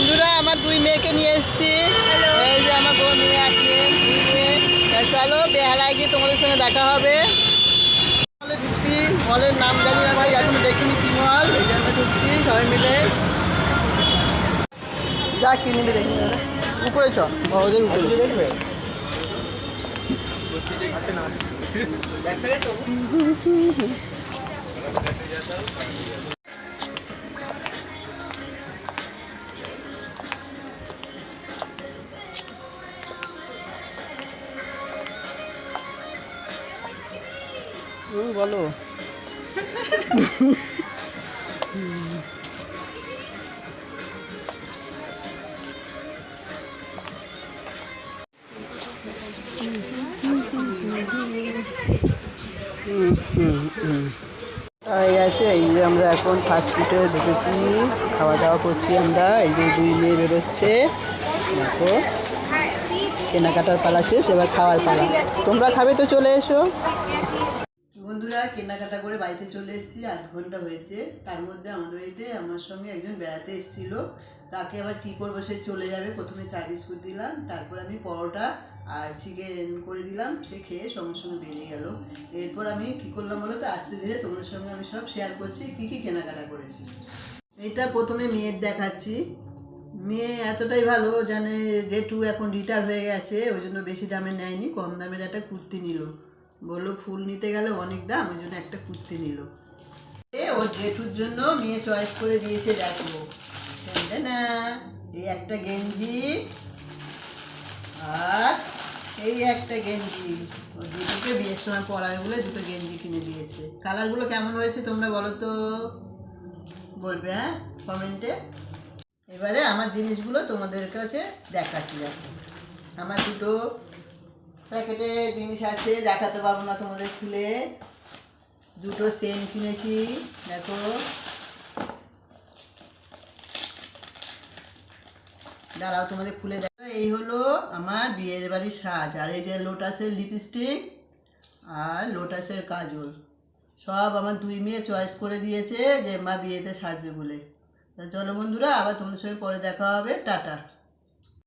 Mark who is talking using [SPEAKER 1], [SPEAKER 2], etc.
[SPEAKER 1] বন্ধুরা আমার দুই মেয়েকে নিয়ে এসেছি। এই যে আমার বউ মেয়ে আছে দুই মেয়ে। চলো বেহালায় গিয়ে তোমাদের সঙ্গে দেখা হবে। মলে ঢুকছি মলের নাম জানি না ভাই এখন দেখিনি কি মল এই জন্য ঢুকছি সবাই মিলে। যা কিনবি দেখি উপরে চ ওদের উপরে। হুম, বলো। এই যে আমরা এখন ফাস্ট ফুডে ঢুকেছি। খাওয়া দাওয়া করছি আমরা। এই যে দুই মেয়ে বেরোচ্ছে। দেখো, কেনাকাটার পালা শেষ, এবার খাওয়ার পালা। তোমরা খাবে তো চলে এসো। বন্ধুরা কেনাকাটা করে বাড়িতে চলে এসেছি আট ঘণ্টা হয়েছে। তার মধ্যে আমাদের বাড়িতে আমার সঙ্গে একজন বেড়াতে এসেছিল। তাকে আবার কী করব, সে চলে যাবে। প্রথমে চা বিস্কুট দিলাম, তারপর আমি পরোটা আর চিকেন করে দিলাম। সে খেয়ে সঙ্গে সঙ্গে বেরিয়ে গেল। এরপর আমি কী করলাম বলো তো? আস্তে ধীরে তোমাদের সঙ্গে আমি সব শেয়ার করছি, কী কী কেনাকাটা করেছি। এটা প্রথমে মেয়ের দেখাচ্ছি। মেয়ে এতটাই ভালো, জানে যেটু এখন রিটায়ার হয়ে গেছে, ওই জন্য বেশি দামে নেয়নি, কম দামের একটা কুর্তি নিল। বলল ফুল নিতে গেলে অনেক দাম, ওই জন্য একটা কুর্তি নিল। এ, ও জেঠুর জন্য মেয়ে চয়েস করে দিয়েছে, দেখো। না এই একটা গেঞ্জি, আর এই একটা গেঞ্জি। ও জেঠুকে বিয়ের সময় পরাবে বলে দুটো গেঞ্জি কিনে দিয়েছে। কালারগুলো কেমন হয়েছে তোমরা বলো তো? বলবে হ্যাঁ? কমেন্টে। এবারে আমার জিনিসগুলো তোমাদের কাছে দেখাচ্ছি, দেখো। আমার দুটো প্যাকেটে জিনিস আছে, দেখাতে পারব না তোমাদের খুলে। দুটো সেন কিনেছি, দেখো। দাঁড়াও, তোমাদের খুলে দেখো এই হলো আমার বিয়ের বাড়ির সাজ, আর এই যে লোটাসের লিপস্টিক আর লোটাসের কাজল। সব আমার দুই মেয়ে চয়েস করে দিয়েছে যে মা বিয়েতে সাজবে বলে। চলো বন্ধুরা, আবার তোমাদের সঙ্গে পরে দেখা হবে। টাটা।